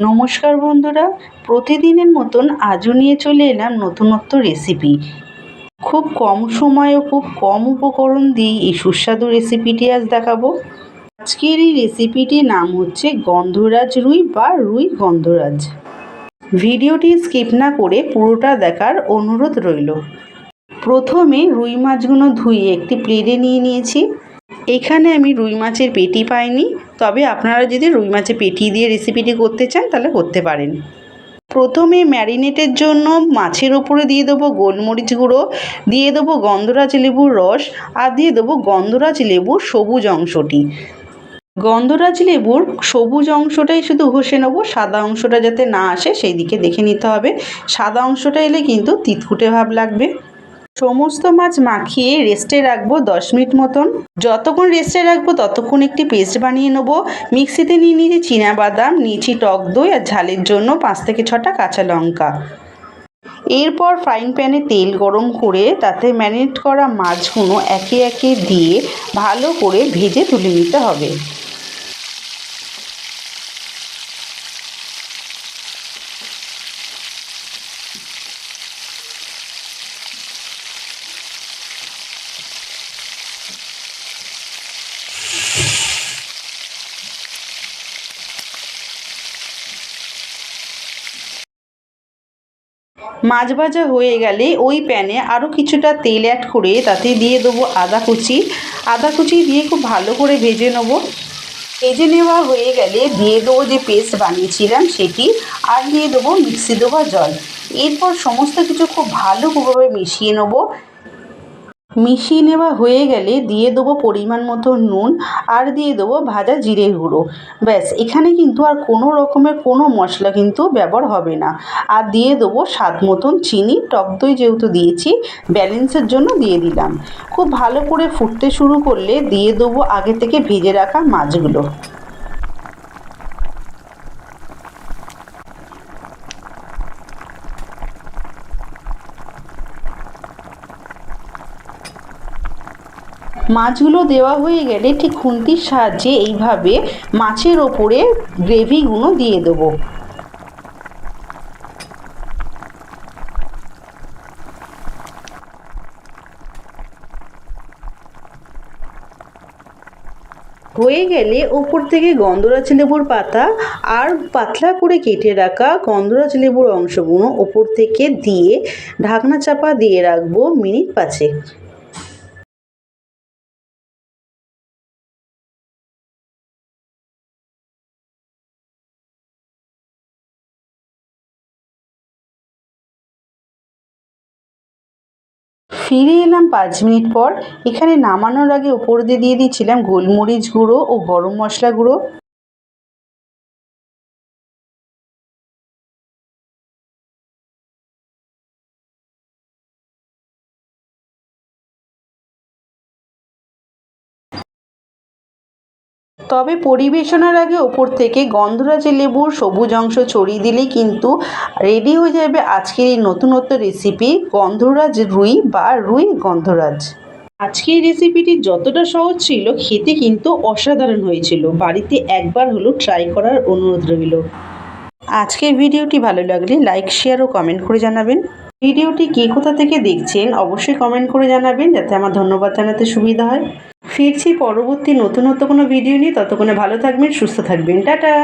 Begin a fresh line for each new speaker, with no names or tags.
নমস্কার বন্ধুরা, প্রতিদিনের মতন আজও নিয়ে চলে এলাম নতুনত্ব রেসিপি খুব কম সময় ও খুব কম উপকরণ দিয়ে এই সুস্বাদু রেসিপিটি আজ দেখাবো। আজকের এই রেসিপিটির নাম হচ্ছে গন্ধরাজ রুই বা রুই গন্ধরাজ। ভিডিওটি স্কিপ না করে পুরোটা দেখার অনুরোধ রইল। প্রথমে রুই মাছগুলো ধুয়ে একটি প্লেটে নিয়ে নিয়েছি। এখানে আমি রুই মাছের পেটি পাইনি, তবে আপনারা যদি রুই মাছের পেটি দিয়ে রেসিপিটি করতে চান, তাহলে করতে পারেন। প্রথমে ম্যারিনেটের জন্য মাছের ওপরে দিয়ে দেবো গোলমরিচ গুঁড়ো, দিয়ে দেবো গন্ধরাজ লেবুর রস, আর দিয়ে দেবো গন্ধরাজ লেবুর সবুজ অংশটি। গন্ধরাজ লেবুর সবুজ অংশটাই শুধু ঘষে নেব, সাদা অংশটা যাতে না আসে, সেই দিকে দেখে নিতে হবে। সাদা অংশটা এলে কিন্তু তিতকুটে ভাব লাগবে। সমস্ত মাছ মাখিয়ে রেস্টে রাখব দশ মিনিট মতন। যতক্ষণ রেস্টে রাখব ততক্ষণ একটি পেস্ট বানিয়ে নেব। মিক্সিতে নিয়ে নিয়েছি বাদাম নিয়েছি টক দই আর ঝালের জন্য পাঁচ থেকে ছটা কাঁচা লঙ্কা। এরপর ফ্রাইং প্যানে তেল গরম করে তাতে ম্যারিনেট করা মাছগুলো একে একে দিয়ে ভালো করে ভেজে তুলে নিতে হবে। মাছ ভাজা হয়ে গেলে ওই প্যানে আরও কিছুটা তেল অ্যাড করে তাতে দিয়ে দেবো আদা কুচি। আদা কুচি দিয়ে খুব ভালো করে ভেজে নেব। ভেজে নেওয়া হয়ে গেলে দিয়ে দেবো যে পেস্ট বানিয়েছিলাম সেটি আর দিয়ে দেবো মিক্সি দেওয়া জল। এরপর সমস্ত কিছু খুব ভালোভাবে মিশিয়ে নেব। মিশিয়ে নেওয়া হয়ে গেলে দিয়ে দেবো পরিমাণ মতো নুন আর দিয়ে দেবো ভাজা জিরে গুঁড়ো। ব্যাস, এখানে কিন্তু আর কোনো রকমের কোনো মশলা কিন্তু ব্যবহার হবে না। আর দিয়ে দেবো স্বাদ মতন চিনি, টক দই যেহেতু দিয়েছি, ব্যালেন্সের জন্য দিয়ে দিলাম। খুব ভালো করে ফুটতে শুরু করলে দিয়ে দেবো আগে থেকে ভেজে রাখা মাছগুলো। মাছগুলো দেওয়া হয়ে গেলে ঠিক খুন্তির সাহায্যে এইভাবে মাছের ওপরে গ্রেভিগুলো দিয়ে দেবো। হয়ে গেলে ওপর থেকে গন্ধরাজ লেবুর পাতা আর পাতলা করে কেটে রাখা গন্ধরাজ লেবুর অংশগুলো ওপর থেকে দিয়ে ঢাকনা চাপা দিয়ে রাখব মিনিট পাঁচেক। ফিরে এলাম পাঁচ মিনিট পর। এখানে নামানোর আগে ওপর দিয়ে দিয়ে দিয়েছিলাম গোলমরিচ গুঁড়ো ও গরম মশলা গুঁড়ো। তবে পরিবেশনার আগে ওপর থেকে গন্ধরাজ লেবুর সবুজ অংশ ছড়িয়ে দিলেই কিন্তু রেডি হয়ে যাবে আজকের এই নতুনত্ব রেসিপি গন্ধরাজ রুই বা রুই গন্ধরাজ। আজকের রেসিপিটি যতটা সহজ ছিল, খেতে কিন্তু অসাধারণ হয়েছিল। বাড়িতে একবার হলো ট্রাই করার অনুরোধ রইল। আজকের ভিডিওটি ভালো লাগলে লাইক, শেয়ার ও কমেন্ট করে জানাবেন। ভিডিওটি কে কোথা থেকে দেখছেন, অবশ্যই কমেন্ট করে জানাবেন, যাতে আমার ধন্যবাদ জানাতে সুবিধা হয়। ফিরছি পরবর্তী নতুনত্ব কোনো ভিডিও নিয়ে। ততক্ষণে ভালো থাকবেন সুস্থ থাকবেন। টাটা!